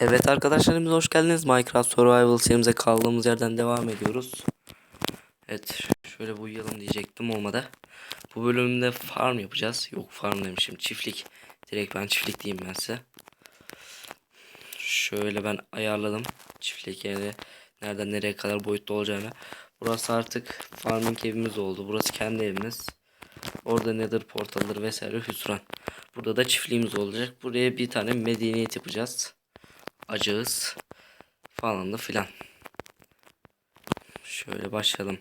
Evet arkadaşlarımız hoş geldiniz. Minecraft Survival serimize kaldığımız yerden devam ediyoruz. Evet şöyle uyuyalım diyecektim olmadı. Bu bölümde farm yapacağız. Yok farm demişim çiftlik. Direkt ben çiftlik diyeyim ben size. Şöyle ben ayarladım çiftlik yeri nereden nereye kadar boyutta olacağını. Burası artık farming evimiz oldu. Burası kendi evimiz. Orada nether portalları vesaire hüsran. Burada da çiftliğimiz olacak. Buraya bir tane medeniyet yapacağız acığız falan da filan. Şöyle başlayalım.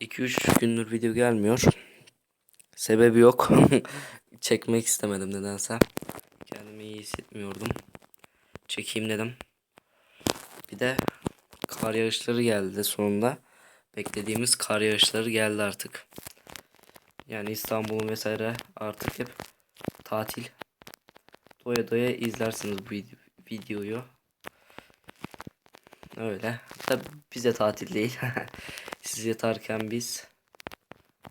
2-3 gündür video gelmiyor. Sebebi yok. Çekmek istemedim nedense. Kendimi iyi hissetmiyordum. Çekeyim dedim. Bir de kar yağışları geldi sonunda. Beklediğimiz kar yağışları geldi artık. Yani İstanbul'un vesaire artık hep tatil. Doya doya izlersiniz bu video videoyu. Öyle. Tabi bize tatil değil. Siz yatarken biz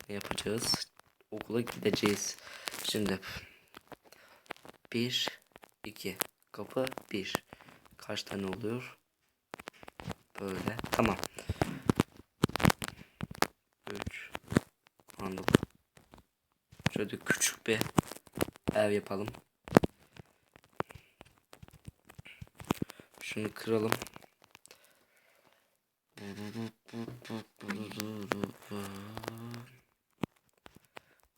ne yapacağız? Okula gideceğiz. Şimdi bir iki kapı bir kaç tane oluyor? Böyle. Tamam. Üç. Anladım. Şöyle küçük bir ev yapalım. Şunu kıralım.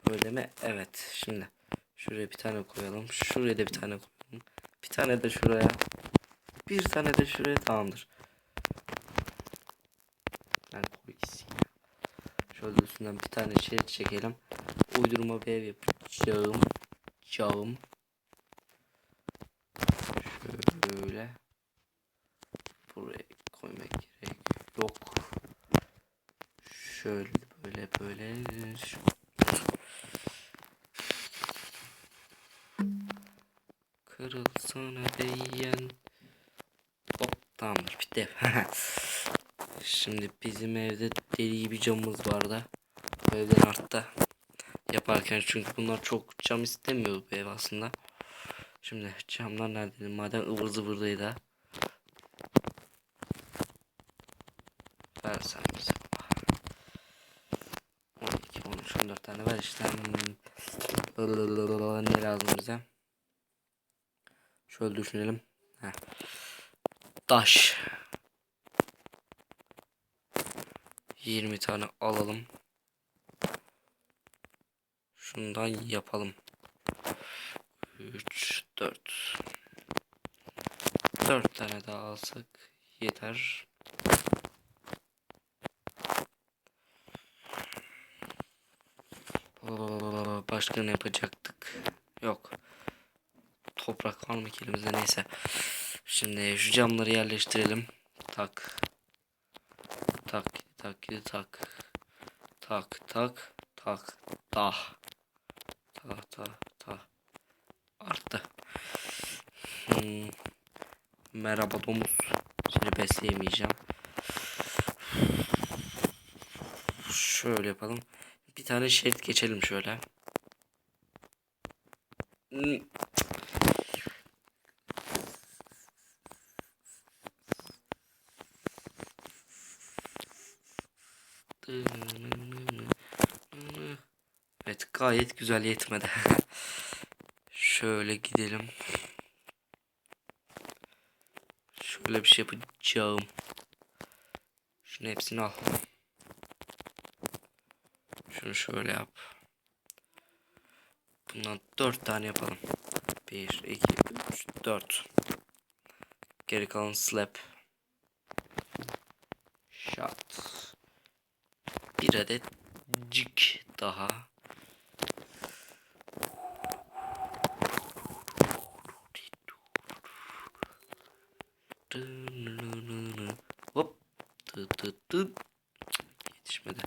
Böyle mi? Evet. Şimdi şuraya bir tane koyalım. Şuraya da bir tane koyalım. Bir tane de şuraya. Bir tane de şuraya tamamdır. Ben koy. Şöyle üstünden bir tane şerit çekelim. Uydurma bir ev yapacağım. Çağım. Şöyle buraya koymak gerek yok. Şöyle böyle böyle. Kırılsana değen. Hop tamamdır bitti. Şimdi bizim evde deli gibi camımız vardı. Bu evden arttı. Yaparken çünkü bunlar çok cam istemiyor bu ev aslında. Şimdi camlar nerede? Madem ıvır zıvırdaydı. Versen bize 14 tane ver işte. Ne lazım bize? Şöyle düşünelim. Heh. Taş. 20 tane alalım. Şundan yapalım. 3, 4. 4 tane daha alsak yeter. Ne yapacaktık? Yok. Toprak var mı ki elimizde neyse. Şimdi şu camları yerleştirelim. Tak. Tak tak tak. Tak tak tak. Dah. Ta ta ta. Arttı. Hmm. Merhaba domuz. Seni besleyemeyeceğim. Şöyle yapalım. Bir tane şerit geçelim şöyle. Evet gayet güzel yetmedi. Şöyle gidelim. Şöyle bir şey yapacağım. Şunu hepsini al. Şunu şöyle yap. Bundan dört tane yapalım. Bir, iki, üç, dört. Geri kalan slap. Shot. Bir adet cik daha. Hop. Tıt tıt. Yetişmedi.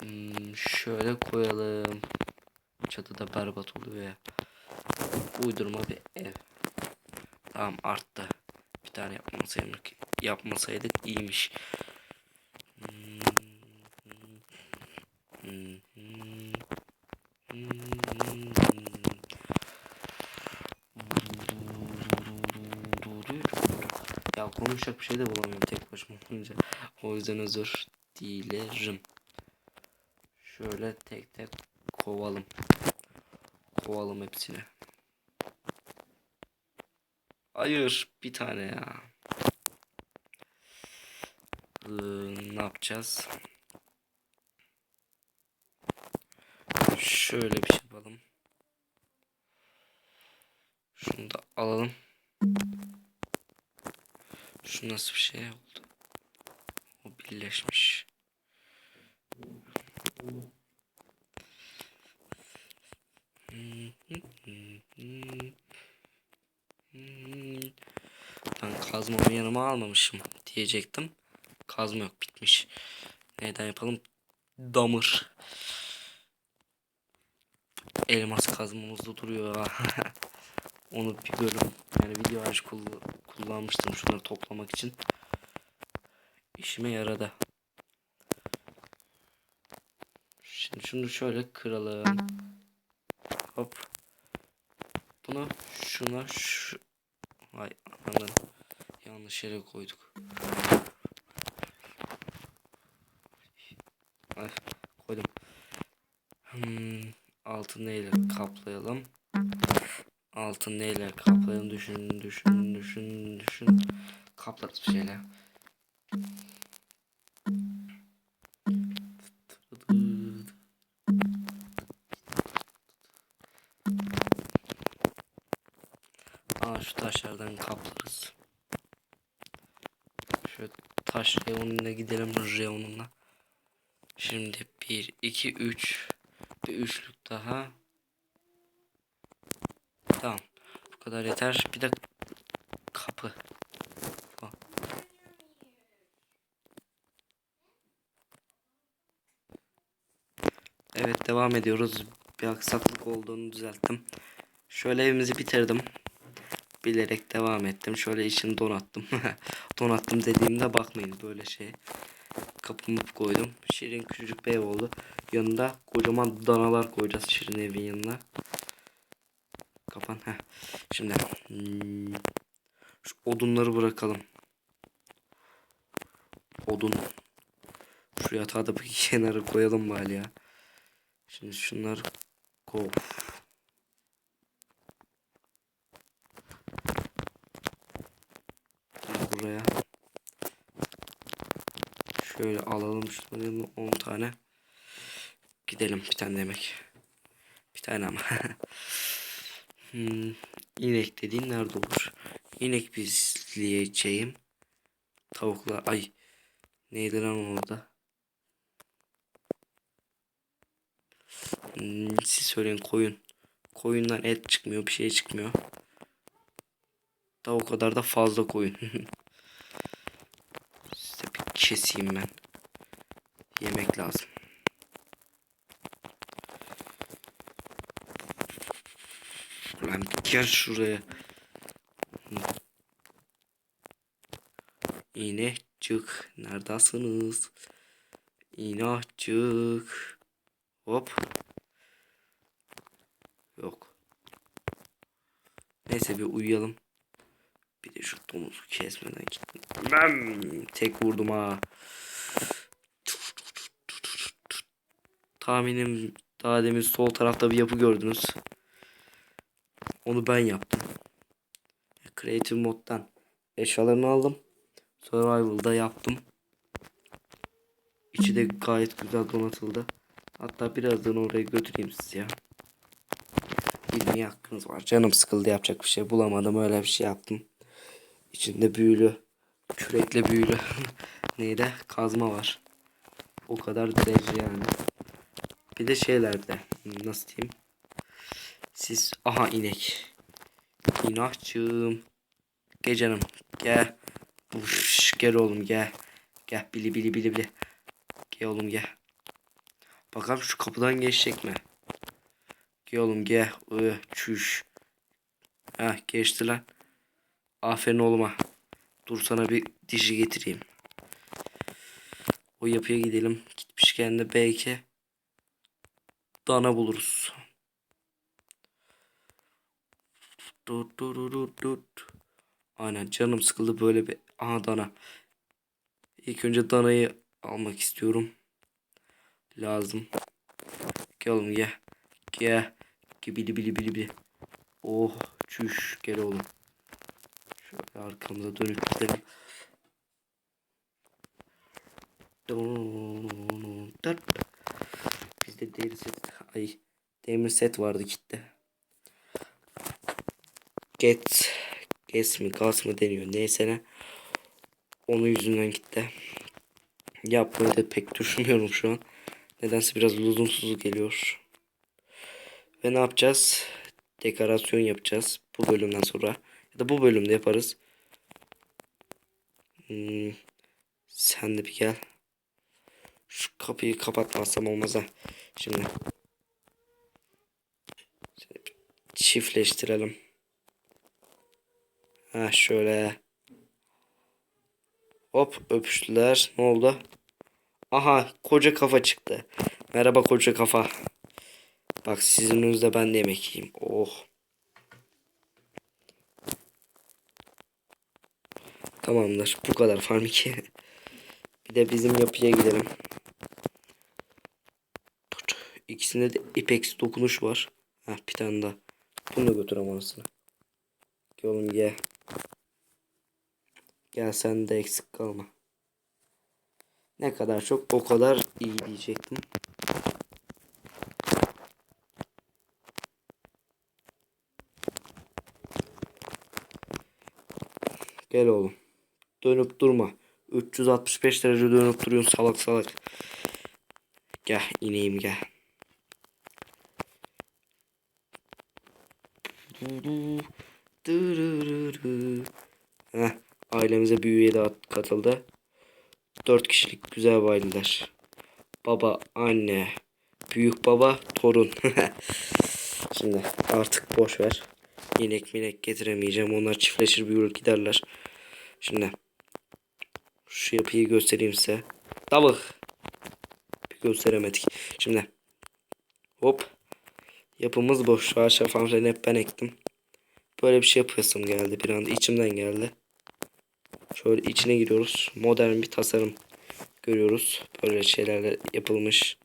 Hmm, şöyle koyalım. Çatıda berbat oluyor ya. Uydurma bir ev. Tamam arttı. Bir tane yapmasaydık, yapmasaydık iyiymiş. Ya konuşacak bir şey de bulamıyorum tek başıma olunca. O yüzden özür dilerim. Şöyle tek tek kovalım. Kovalım hepsini. Hayır bir tane ya. Ee, ne yapacağız? Şöyle bir şey yapalım. Şunu da alalım. Şu nasıl bir şey oldu? O birleşmiş. Ben kazmamı yanıma almamışım diyecektim. Kazma yok bitmiş. Neyden yapalım? Damır. Elmas kazmamız da duruyor. Onu bir bölüm yani video hariç kull- kullanmıştım şunları toplamak için. İşime yaradı. Şimdi şunu şöyle kıralım. Hop. Bunu şuna şu Ay anladım. Yanlış yere koyduk. Ay koydum. Hmm, altı neyle kaplayalım? Altın neyle kaplayalım? Düşün, düşün, düşün, düşün. Kaplarız bir şeyle. Taş reyonuna gidelim reyonuna. Şimdi 1, 2, 3. Bir üçlük daha. Tamam. Bu kadar yeter. Bir de kapı. Evet devam ediyoruz. Bir aksaklık olduğunu düzelttim. Şöyle evimizi bitirdim. Bilerek devam ettim. Şöyle içini donattım. donattım dediğimde bakmayın böyle şey. Kapımı koydum. Şirin küçücük bir ev oldu. Yanında kocaman danalar koyacağız Şirin evin yanına. Kapan. Heh. Şimdi hmm, şu odunları bırakalım. Odun. Şu yatağı da bir kenara koyalım bari ya. Şimdi şunları kov. Buraya. Şöyle alalım şunları 10 tane. Gidelim bir tane demek. Bir tane ama. hmm, inek dediğin nerede olur? İnek bizleyeceğim. Tavuklar ay neydi lan orada? Hmm, siz söyleyin koyun. Koyundan et çıkmıyor bir şey çıkmıyor. Da o kadar da fazla koyun. Size bir keseyim ben. Yemek lazım. Lan gel şuraya. İnekçik neredesiniz? İnekçik. Hop. Yok. Neyse bir uyuyalım. Bir de şu domuzu kesmeden gitmem. Tek vurdum ha. Tahminim daha demin sol tarafta bir yapı gördünüz. Onu ben yaptım. Creative moddan eşyalarını aldım. Survival'da yaptım. İçi de gayet güzel donatıldı. Hatta birazdan oraya götüreyim sizi ya. Bilmeye hakkınız var. Canım sıkıldı yapacak bir şey bulamadım öyle bir şey yaptım. İçinde büyülü, kürekle büyülü neydi? Kazma var. O kadar derece yani. Bir de şeylerde nasıl diyeyim? Siz aha inek. İnakçığım. Gel canım. Gel. Uş, gel oğlum gel. Gel bili bili bili bili. Gel oğlum gel. Bakalım şu kapıdan geçecek mi? Gel oğlum gel. Iı, çüş. Heh geçti lan. Aferin oğluma. Dur sana bir dişi getireyim. O yapıya gidelim. Gitmişken de belki dana buluruz. Tut tut tut tut. Aynen canım sıkıldı böyle bir. Aha dana. İlk önce danayı almak istiyorum. Lazım. Gel oğlum gel. Gel. Gibili bili bili bili. Oh çüş gel oğlum. Şöyle arkamıza dönüp gidelim. Bizde demir set, ay demir set vardı gitti. Get, ges mi gas mı deniyor neyse ne. Onun yüzünden gitti. Yapmayı da pek düşünmüyorum şu an. Nedense biraz lüzumsuz geliyor. Ve ne yapacağız? Dekorasyon yapacağız bu bölümden sonra. Ya da bu bölümde yaparız. Hmm, sen de bir gel. Şu kapıyı kapatmazsam olmaz ha. Şimdi. Çiftleştirelim. Ha şöyle. Hop öpüştüler. Ne oldu? Aha koca kafa çıktı. Merhaba koca kafa. Bak sizin önünüzde ben de yemek yiyeyim. Oh. Tamamdır. Bu kadar farm 2. bir de bizim yapıya gidelim. İkisinde de ipex dokunuş var. Heh, bir tane daha. Bunu da götürem anasını. Gel oğlum gel. Gel sen de eksik kalma. Ne kadar çok o kadar iyi diyecektim. Gel oğlum. Dönüp durma. 365 derece dönüp duruyorsun salak salak. Gel ineyim gel. Ailemize bir üye daha katıldı. Dört kişilik güzel bir aileler. Baba, anne, büyük baba, torun. Şimdi artık boş ver. İnek minek getiremeyeceğim. Onlar çiftleşir büyür giderler. Şimdi şu yapıyı göstereyim size. Double. Bir gösteremedik. Şimdi hop. Yapımız boş. Ağaç fanfreni hep ben ektim. Böyle bir şey yapıyorsun geldi bir anda. içimden geldi. Şöyle içine giriyoruz. Modern bir tasarım görüyoruz. Böyle şeylerle yapılmış.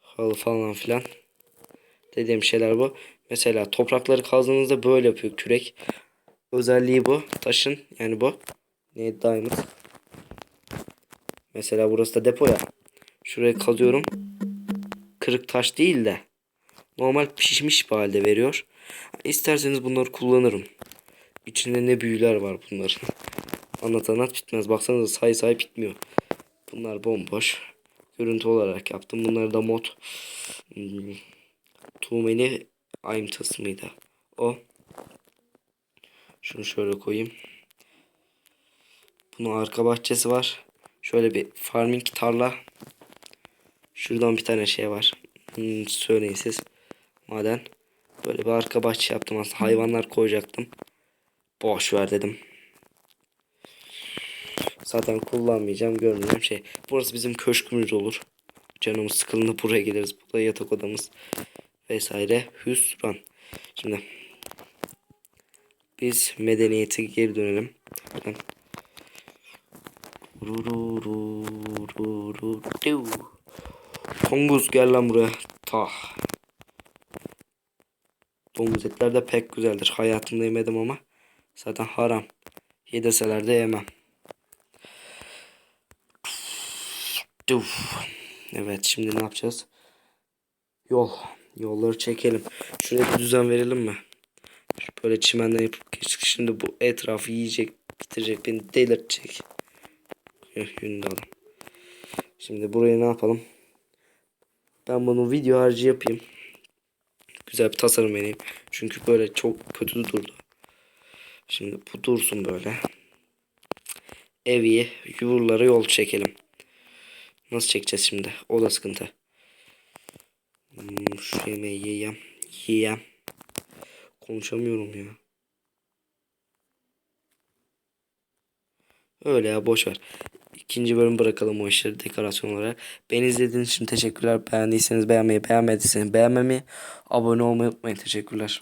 Halı falan filan. Dediğim şeyler bu. Mesela toprakları kazdığınızda böyle yapıyor kürek. Özelliği bu. Taşın yani bu. Ne diamond. Mesela burası da depo ya. Şuraya kazıyorum. Kırık taş değil de normal pişmiş bir halde veriyor. İsterseniz bunları kullanırım. İçinde ne büyüler var bunların. Anlat anlat bitmez. Baksanıza say say bitmiyor. Bunlar bomboş. Görüntü olarak yaptım. Bunları da mod. Hmm. Too many items mıydı? O. Şunu şöyle koyayım. Bunun arka bahçesi var. Şöyle bir farming tarla. Şuradan bir tane şey var. Hmm, söyleyin siz. Maden. Böyle bir arka bahçe yaptım aslında. Hayvanlar koyacaktım. Boş ver dedim. Zaten kullanmayacağım. Görmeyeceğim şey. Burası bizim köşkümüz olur. Canımız sıkıldığında buraya geliriz. Bu da yatak odamız. Vesaire. Hüsran. Şimdi biz medeniyete geri dönelim. Bakın. Tongus gel lan buraya. Tah. Domuz etler de pek güzeldir. Hayatımda yemedim ama. Zaten haram. Yedeseler de yemem. Evet şimdi ne yapacağız? Yol. Yolları çekelim. Şuraya bir düzen verelim mi? Böyle çimenden yapıp geçtik. Şimdi bu etrafı yiyecek, bitirecek, beni delirtecek. Yünde adam. Şimdi buraya ne yapalım? Ben bunu video harcı yapayım. Güzel bir tasarım vereyim. Çünkü böyle çok kötü durdu. Şimdi bu dursun böyle. Evi, yuvarlara yol çekelim. Nasıl çekeceğiz şimdi? O da sıkıntı. Hmm, şu yemeği yiyeyim. Yiyeyim. Konuşamıyorum ya. Öyle ya boş ver. İkinci bölüm bırakalım o işleri dekorasyon olarak. Beni izlediğiniz için teşekkürler. Beğendiyseniz beğenmeyi, beğenmediyseniz beğenmemeyi, abone olmayı unutmayın. Teşekkürler.